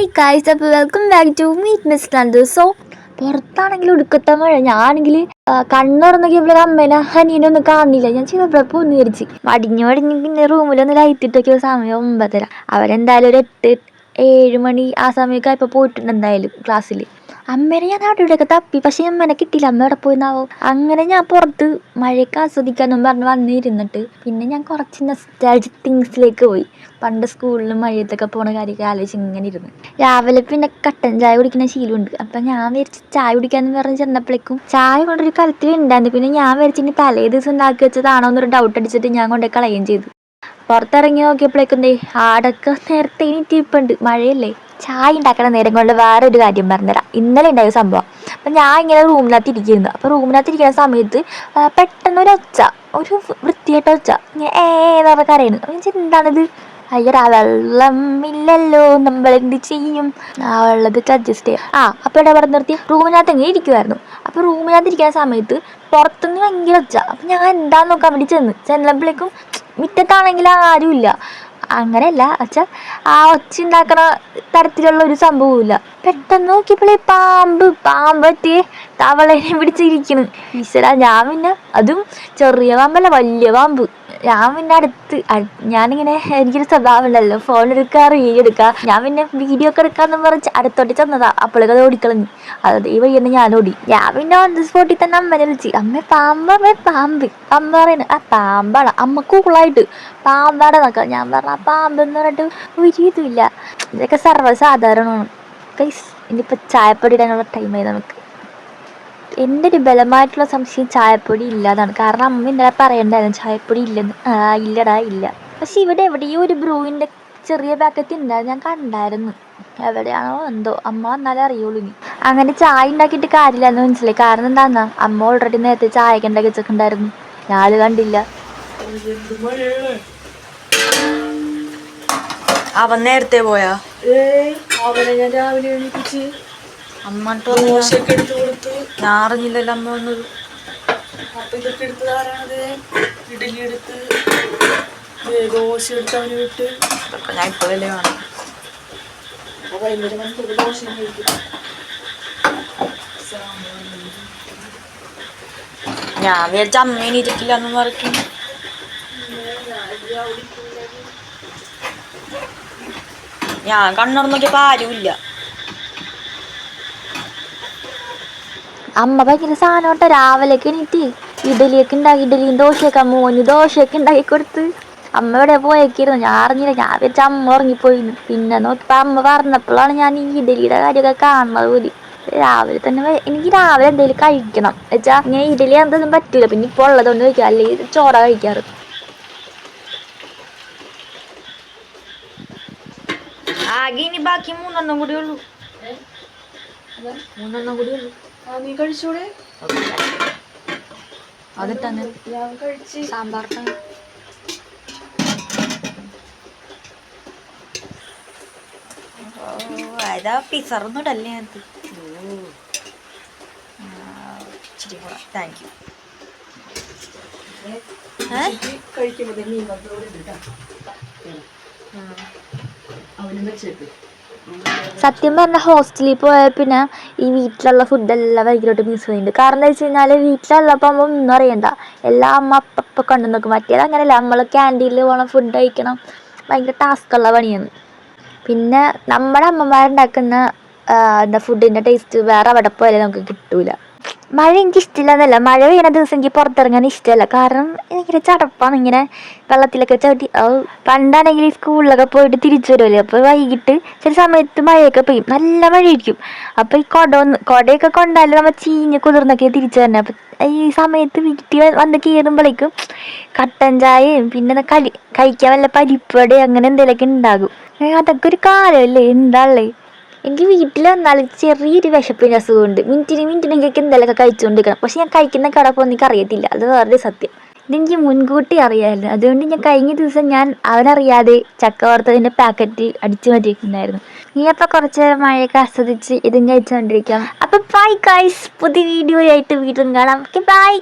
ഹേ guys അപ്പോൾ welcome back to meet miss Nandu so പുറത്താണെങ്കിൽ ഒടുക്കത്തെ മഴ. ഞാനാണെങ്കിൽ കണ്ണുറന്നൊക്കെ അമ്മേനെ ഹനീനൊന്നും കാണില്ല. ഞാൻ ചിലപ്പോൾ ഒന്ന് വിചാരിച്ച്. മടിഞ്ഞു മടിഞ്ഞ് പിന്നെ റൂമിലൊന്ന് ലൈറ്റ് ഇട്ടൊക്കെ സമയം ഒമ്പതര. അവരെന്തായാലും ഒരു എട്ട് ഏഴ് മണി ആ സമയമൊക്കെ ആയപ്പോൾ പോയിട്ടുണ്ട് എന്തായാലും ക്ലാസ്സിൽ അമ്മേനെ ഞാൻ അവിടെ ഇവിടെയൊക്കെ തപ്പി. പക്ഷേ അമ്മേനെ കിട്ടിയില്ല. അമ്മ എവിടെ പോയിന്നാവോ? അങ്ങനെ ഞാൻ പുറത്ത് മഴയൊക്കെ ആസ്വദിക്കാന്നും പറഞ്ഞ് വന്നിരുന്നിട്ട് പിന്നെ ഞാൻ കുറച്ച് നെസ്റ്റാൾജിക് തിങ്സിലേക്ക് പോയി. പണ്ട് സ്കൂളിലും മഴയത്തൊക്കെ പോണ കാര്യമൊക്കെ ആലോചിച്ച് ഇങ്ങനെ ഇരുന്ന്. രാവിലെ പിന്നെ കട്ടൻ ചായ കുടിക്കുന്ന ശീലമുണ്ട്. അപ്പം ഞാൻ വിചാരിച്ച് ചായ കുടിക്കാന്ന് പറഞ്ഞ് ചെന്നപ്പോഴേക്കും ചായ കൊണ്ടൊരു കലത്തിൽ ഉണ്ടായിരുന്നു. പിന്നെ ഞാൻ വിചാരിച്ച് ഇനി തലേ ദിവസം ഉണ്ടാക്കി വെച്ചതാണോ എന്നൊരു ഡൗട്ട് അടിച്ചിട്ട് ഞാൻ കൊണ്ടേ കളയുകയും ചെയ്തു. പുറത്തിറങ്ങി നോക്കിയപ്പോഴേക്കും ദേ ആടൊക്കെ നേരത്തെ ഇനി ഇനിയിട്ടുണ്ട് മഴയല്ലേ? ചായ ഉണ്ടാക്കണ നേരം കൊണ്ട് വേറെ ഒരു കാര്യം പറഞ്ഞുതരാം. ഇന്നലെ ഉണ്ടായ സംഭവം. അപ്പം ഞാൻ ഇങ്ങനെ റൂമിനകത്ത് ഇരിക്കുന്നു അപ്പോൾ റൂമിനകത്ത് ഇരിക്കുന്ന സമയത്ത് ആ, പെട്ടെന്ന് ഒരു ഒച്ച ഒരു വൃത്തിയായിട്ട് ഒച്ച. ഇങ്ങനെ ഏന്ന് പറഞ്ഞ കരയുന്നു. അപ്പം എന്താണിത്? അയ്യടാ വെള്ളം ഇല്ലല്ലോ നമ്മൾ എന്ത് ചെയ്യും? ആ വെള്ളത്തിൽ അഡ്ജസ്റ്റ് ചെയ്യാം. ആ അപ്പോൾ ഇവിടെ പറഞ്ഞു നിർത്തി റൂമിനകത്ത് എങ്ങനെ ഇരിക്കുമായിരുന്നു അപ്പോൾ റൂമിനകത്ത് ഇരിക്കുന്ന സമയത്ത് പുറത്തുനിന്ന് ഭയങ്കര ഒച്ച. അപ്പം ഞാൻ എന്താന്ന് നോക്കാൻ വേണ്ടി ചെന്ന്. ചെന്നപ്പോഴേക്കും മുറ്റത്താണെങ്കിൽ ആരുമില്ല. അങ്ങനെയല്ല വെച്ചാൽ ആ ഒച്ച ഉണ്ടാക്കണ തരത്തിലുള്ള ഒരു സംഭവമില്ല പെട്ടെന്ന് നോക്കിയപ്പോഴേ പാമ്പ് പാമ്പ് പറ്റി തവളേനെ പിടിച്ചിരിക്കണ്. ഈശ്വര ഞാൻ പിന്നെ അതും ചെറിയ പാമ്പല്ല വലിയ പാമ്പ്. ഞാൻ പിന്നെ അടുത്ത് അട്- ഞാനിങ്ങനെ എനിക്കൊരു സ്വഭാവം ഉണ്ടല്ലോ ഫോൺ എടുക്കുക റീൽ എടുക്കുക ഞാൻ പിന്നെ വീഡിയോ ഒക്കെ എടുക്കാന്ന് പറഞ്ഞ് അടുത്തോട്ട് ചെന്നതാ. അപ്പോഴേക്കും അത് ഓടിക്കളഞ്ഞു. അത് ഈ വഴി ഞാൻ ഓടി. ഞാൻ പിന്നെ ഓൺ ദി സ്പോട്ടിൽ തന്നെ അമ്മനെ വിളിച്ച്. അമ്മ പാമ്പ് അമ്മ പാമ്പ്. അമ്മ പറയുന്നത് ആ പാമ്പാണ്. അമ്മ കൂളായിട്ട്. പാമ്പാടെ നോക്കാം ഞാൻ പറഞ്ഞ ആ പാമ്പ് എന്ന് പറഞ്ഞിട്ട് ഒരു ഇതൊക്കെ സർവസാധാരണമാണ്. ഗൈസ് ഇനിയിപ്പോൾ ചായപ്പൊടി ഇടാനുള്ള ടൈമായി നമുക്ക്. എന്റെ ഒരു ബലമായിട്ടുള്ള സംശയം ചായപ്പൊടി ഇല്ലാതാണ്. കാരണം അമ്മ ഇന്നലെ പറയണ്ടായിരുന്നു ചായപ്പൊടി ഇല്ലെന്ന്. ആ ഇല്ലടാ ഇല്ല. പക്ഷെ ഇവിടെ എവിടെയോ ഒരു ബ്രൂവിന്റെ ചെറിയ പാക്കറ്റ് ഉണ്ടായിരുന്നു ഞാൻ കണ്ടായിരുന്നു. എവിടെയാണോ എന്തോ. അമ്മ വന്നാലേ അറിയുള്ളൂ ഇനി. അങ്ങനെ ചായ ഉണ്ടാക്കിയിട്ട് കാര്യമില്ല എന്ന് മനസ്സിലായി. കാരണം എന്താന്നാ? അമ്മ ഓൾറെഡി നേരത്തെ ചായക്ക് ഉണ്ടാക്കി വെച്ചിട്ടുണ്ടായിരുന്നു ഞാൻ കണ്ടില്ല. അവൻ നേരത്തെ പോയാ? ഏയ് അവനെ ഞാൻ രാവിലെ എണീപ്പിച്ച് അമ്മ ദോശയൊക്കെ എടുത്ത് കൊടുത്തു. ഞാൻ അറിഞ്ഞില്ലല്ലോ അമ്മ വന്നത്. അപ്പൊ ഇതൊക്കെ എടുത്ത് ആരാണത്? ഇഡലി എടുത്ത് ദേ ദോശ എടുത്ത് അവന് വിട്ട്. ഇതൊക്കെ ഞാൻ ഇപ്പോഴല്ലേ വേണം അപ്പൊ വൈകുന്നേരം നമുക്ക് ദോശ കഴിക്കും. ഞാൻ വിചാരിച്ച അമ്മേനെ ഇരിക്കില്ല എന്ന് പറയും ഞാൻ കണ്ണുറ നോക്കിയപ്പോ ആരുമില്ല അമ്മ ഭയങ്കര സാധനം കേട്ടോ. രാവിലേക്ക് എണീറ്റ് ഇഡലിയൊക്കെ ഉണ്ടാക്കി ഇഡലിയും ദോശയൊക്കെ മോന് ദോശയൊക്കെ ഉണ്ടാക്കി കൊടുത്ത്. അമ്മ ഇവിടെ പോയേക്കിരുന്നു? ഞാൻ അറിഞ്ഞില്ല. ഞാൻ വിചാരിച്ച അമ്മ ഉറങ്ങിപ്പോയിന്ന്. പിന്നെ നോക്കിയപ്പോൾ അമ്മ പറഞ്ഞപ്പോഴാണ് ഞാൻ ഈ ഇഡലിയുടെ കാര്യമൊക്കെ കാണുന്നത് പോലും രാവിലെ തന്നെ വേ- എനിക്ക് രാവിലെ എന്തെങ്കിലും കഴിക്കണം. വെച്ചാൽ ഞാൻ ഇഡലി എന്തൊന്നും പറ്റില്ല പിന്നെ ഇപ്പോൾ ഉള്ളതുകൊണ്ട് കഴിക്കുക അല്ലെങ്കിൽ ചോറ കഴിക്കാറ്. ആകെ ഇനി ബാക്കി മൂന്നെണ്ണം കൂടി ഉള്ളൂ. മൂന്നെണ്ണം കൂടി ഉള്ളൂ. ആ നീ കഴിച്ചൂടെ? അതിട്ടാണ് ഞാൻ കഴിച്ച്. സാമ്പാർ അതാ പിസറൊന്നും ഇടല്ലേ അത്. ഇച്ചിരി കൂടെ. താങ്ക് യു കഴിക്കുമ്പോ മീൻ വന്നോടെ ഇട്ടാ അവനും വെച്ചേക്ക്. സത്യം പറഞ്ഞ ഹോസ്റ്റലിൽ പോയാൽ പിന്നെ ഈ വീട്ടിലുള്ള ഫുഡെല്ലാം ഭയങ്കരമായിട്ട് മിസ് ചെയ്യുന്നുണ്ട് കാരണം എന്താ വെച്ച് കഴിഞ്ഞാൽ വീട്ടിലുള്ളപ്പോൾ നമ്മൾ ഒന്നും അറിയണ്ട. എല്ലാം അമ്മ അപ്പ കണ്ടു നോക്കും മറ്റേത് അങ്ങനെയല്ല. നമ്മൾ ക്യാന്റീനിൽ പോകണം ഫുഡ് കഴിക്കണം. ഭയങ്കര ടാസ്ക്കുള്ള പണിയാണ്. പിന്നെ നമ്മുടെ അമ്മമാരുണ്ടാക്കുന്ന എന്താ ഫുഡിന്റെ ടേസ്റ്റ് വേറെ അവിടെ പോയാലും നമുക്ക് കിട്ടൂല. മഴ എനിക്ക് ഇഷ്ടമില്ല എന്നല്ല മഴ വീണ ദിവസം എനിക്ക് പുറത്തിറങ്ങാൻ ഇഷ്ടമല്ല. കാരണം ഭയങ്കര ചടപ്പാണ് ഇങ്ങനെ വെള്ളത്തിലൊക്കെ ചവിട്ടി. പണ്ടാണെങ്കിൽ സ്കൂളിലൊക്കെ പോയിട്ട് തിരിച്ചു വരുമല്ലോ അപ്പോൾ വൈകിട്ട് ചില സമയത്ത് മഴയൊക്കെ പെയ്യും. നല്ല മഴയായിരിക്കും. അപ്പോൾ ഈ കുട ഒന്ന് കുടയൊക്കെ കൊണ്ടാലും നമ്മൾ ചീഞ്ഞ് കുതിർന്നൊക്കെ തിരിച്ചു തന്നെ അപ്പം ഈ സമയത്ത് വീട്ടിൽ വന്ന് കയറുമ്പോഴേക്കും കട്ടൻ ചായയും പിന്നെ കളി കഴിക്കാൻ വല്ല പരിപ്പടയും അങ്ങനെ എന്തെങ്കിലുമൊക്കെ ഉണ്ടാകും. അതൊക്കെ ഒരു കാലമല്ലേ? എന്താള്ളേ എനിക്ക് വീട്ടിൽ വന്നാൽ ചെറിയൊരു വിശപ്പിന്റെ അസുഖമുണ്ട്. മിനിറ്റിന് മിനിറ്റിനൊക്കെ എന്തെങ്കിലുമൊക്കെ കഴിച്ചുകൊണ്ടിരിക്കണം. പക്ഷെ ഞാൻ കഴിക്കുന്ന കട പോകുന്ന എനിക്ക് അറിയത്തില്ല. അത് വേറെ സത്യം. ഇതെനിക്ക് മുൻകൂട്ടി അറിയാമായിരുന്നു. അതുകൊണ്ട് ഞാൻ കഴിഞ്ഞ ദിവസം ഞാൻ അവനറിയാതെ ചക്ക വറുത്തതിന്റെ പാക്കറ്റ് അടിച്ചു മാറ്റിയിട്ടുണ്ടായിരുന്നു നീ അപ്പോൾ കുറച്ച് മഴയൊക്കെ ആസ്വദിച്ച് ഇതും കഴിച്ചുകൊണ്ടിരിക്കാം. അപ്പം ബൈ ഗൈസ് പുതിയ വീഡിയോ ആയിട്ട് വീണ്ടും കാണാം. Okay bye